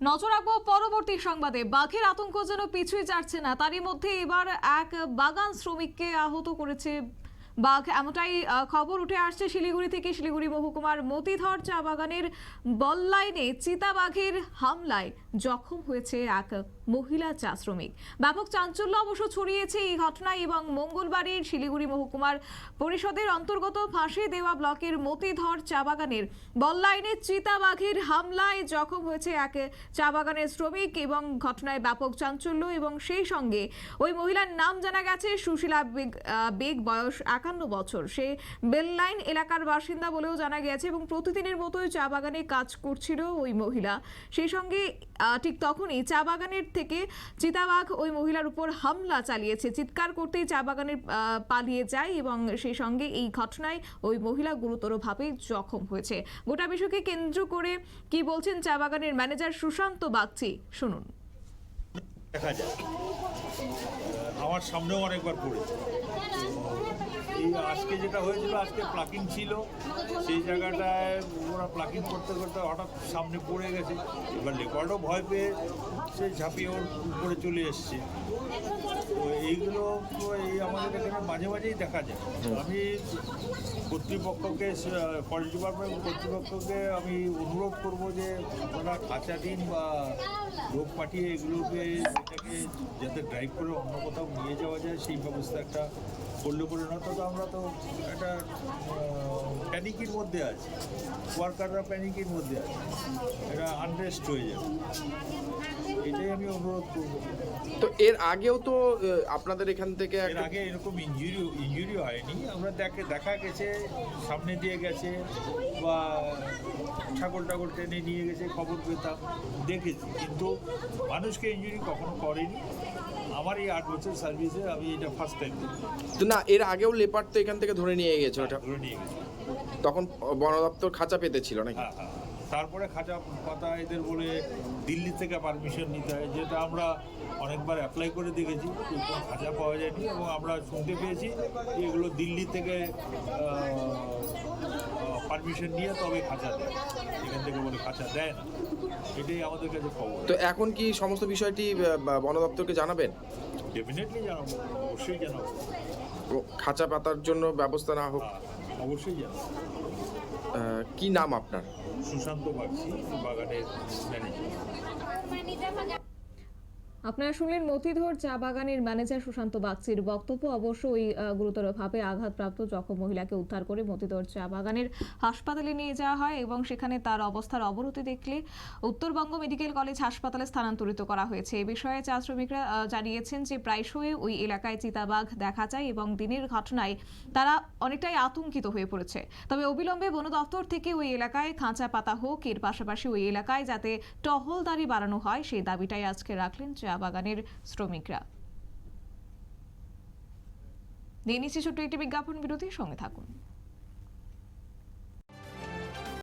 নজর রাখব পরবর্তী সংবাদে। বাঘের আতঙ্ক যেন পিছুই যাচ্ছে না, তারই মধ্যে এবার এক বাগান শ্রমিককে আহত করেছে বাঘ এমনটাই খবর উঠে আসছে শিলিগুড়ি থেকে। শিলিগুড়ি মহকুমার মতিধর চা বাগানের বল্লাইনে চিতাবাঘের হামলায় জখম হয়েছে এক মহিলা চা শ্রমিক। ব্যাপক চাঞ্চল্য অবশ্য ছড়িয়েছে এই ঘটনায় এবং মঙ্গলবারের শিলিগুড়ি মহকুমার পরিষদের অন্তর্গত ফাঁসি দেওয়া ব্লকের মতিধর চা বাগানের বল্লাইনে চিতাবাঘের হামলায় জখম হয়েছে এক চা বাগানের শ্রমিক এবং ঘটনায় ব্যাপক চাঞ্চল্য এবং সেই সঙ্গে ওই মহিলার নাম জানা গেছে সুশীলা বেগ বেগ, বয়স একান্ন বছর। সে বেললাইন এলাকার বাসিন্দা বলেও জানা গেছে এবং প্রতিদিনের মতোই চা বাগানে কাজ করছিল ওই মহিলা। সেই সঙ্গে ঠিক তখনই চা বাগানের থেকে চিতাবাঘ ওই মহিলার উপর হামলা চালিয়েছে। চিৎকার করতেই চা বাগানের পালিয়ে যায় এবং সেই সঙ্গে এই ঘটনায় ওই মহিলা গুরুতরভাবে জখম হয়েছে। গোটা বিষয়কে কেন্দ্র করে কি বলছেন চা বাগানের ম্যানেজার সুশান্ত বাগচি? শুনুন। দেখা যায় আমার সামনেও অনেকবার পড়েছে। এই আজকে যেটা হয়েছিল, আজকে প্লাকিং ছিল। সেই জায়গাটায় ওরা প্লাকিং করতে করতে হঠাৎ সামনে পড়ে গেছে। এবার লেপার্ডও ভয় পেয়ে সে ঝাঁপিয়ে ওর উপরে চলে এসছে। তো এইগুলো এই আমাদের এখানে মাঝে মাঝেই দেখা যায়। আমি কর্তৃপক্ষকে ফরেস্ট ডিপার্টমেন্ট কর্তৃপক্ষকে আমি অনুরোধ করব যে ওনারা কাঁচা দিন বা লোক পাঠিয়ে এগুলোকে, এটাকে যাতে ড্রাইভ করে অন্য কোথাও নিয়ে যাওয়া যায়, সেই ব্যবস্থা একটা করলে পরে না তো আমরা তো একটা প্যানিকের মধ্যে আছি। ওয়ার্কাররা প্যানিকের মধ্যে আছে। এটা আনরেস্ট হয়ে যাবে। এটাই আমি অনুরোধ করব। তো এর আগেও তো আপনাদের এখান থেকে এর আগে এরকম ইঞ্জুরি ইঞ্জুরি হয়নি। আমরা দেখে দেখা গেছে সামনে দিয়ে গেছে বা ছাগল টাগল টেনে নিয়ে গেছে খবর পেতাম দেখেছি। কিন্তু মানুষকে ইঞ্জুরি কখনো করেনি। আমার এই আট বছর সার্ভিসে আমি এটা ফার্স্ট টাইম না এর আগেও লেপার তো এখান থেকে ধরে নিয়ে গেছে ওটা। গেছি। তখন বন দপ্তর খাঁচা পেতেছিল নাকি? হ্যাঁ হ্যাঁ। তারপরে খাঁচা পাতা এদের বলে দিল্লি থেকে পারমিশন নিতে হয় যেটা আমরা অনেকবার অ্যাপ্লাই করে দেখেছি খাঁচা পাওয়া যায়নি এবং আমরা শুনতে পেয়েছি যে এগুলো দিল্লি থেকে পারমিশন নিয়ে তবে খাঁচা দেয় এখান থেকে বলে খাঁচা দেয় না এটাই আমাদের কাছে খবর। তো এখন কি সমস্ত বিষয়টি বন দপ্তরকে জানাবেন? ডেফিনেটলি জানাব অবশ্যই জানাব। খাঁচা পাতার জন্য ব্যবস্থা না হোক। হ্যাঁ, অবশ্যই জানাব। কি নাম আপনার? সুশান্ত বাগচি বাগানের ম্যানেজার আপনারা শুনলেন মতিধর চা বাগানের ম্যানেজার সুশান্ত বাগচির বক্তব্য। অবশ্য ওই গুরুতরভাবে আঘাতপ্রাপ্ত জখম মহিলাকে উদ্ধার করে মতিধর চা বাগানের হাসপাতালে নিয়ে যাওয়া হয় এবং সেখানে তার অবস্থার অবনতি দেখলে উত্তরবঙ্গ মেডিকেল কলেজ হাসপাতালে স্থানান্তরিত করা হয়েছে। এ বিষয়ে চা শ্রমিকরা জানিয়েছেন যে প্রায়শই ওই এলাকায় চিতাবাঘ দেখা যায় এবং দিনের ঘটনায় তারা অনেকটাই আতঙ্কিত হয়ে পড়েছে। তবে অবিলম্বে বন দপ্তর থেকে ওই এলাকায় খাঁচা পাতা হোক, এর পাশাপাশি ওই এলাকায় যাতে টহলদারি বাড়ানো হয়, সেই দাবিটাই আজকে রাখলেন চা বাগানের শ্রমিকরা। নিয়ে নিচ্ছি ছোট্ট একটি বিজ্ঞাপন বিরতির সঙ্গে থাকুন।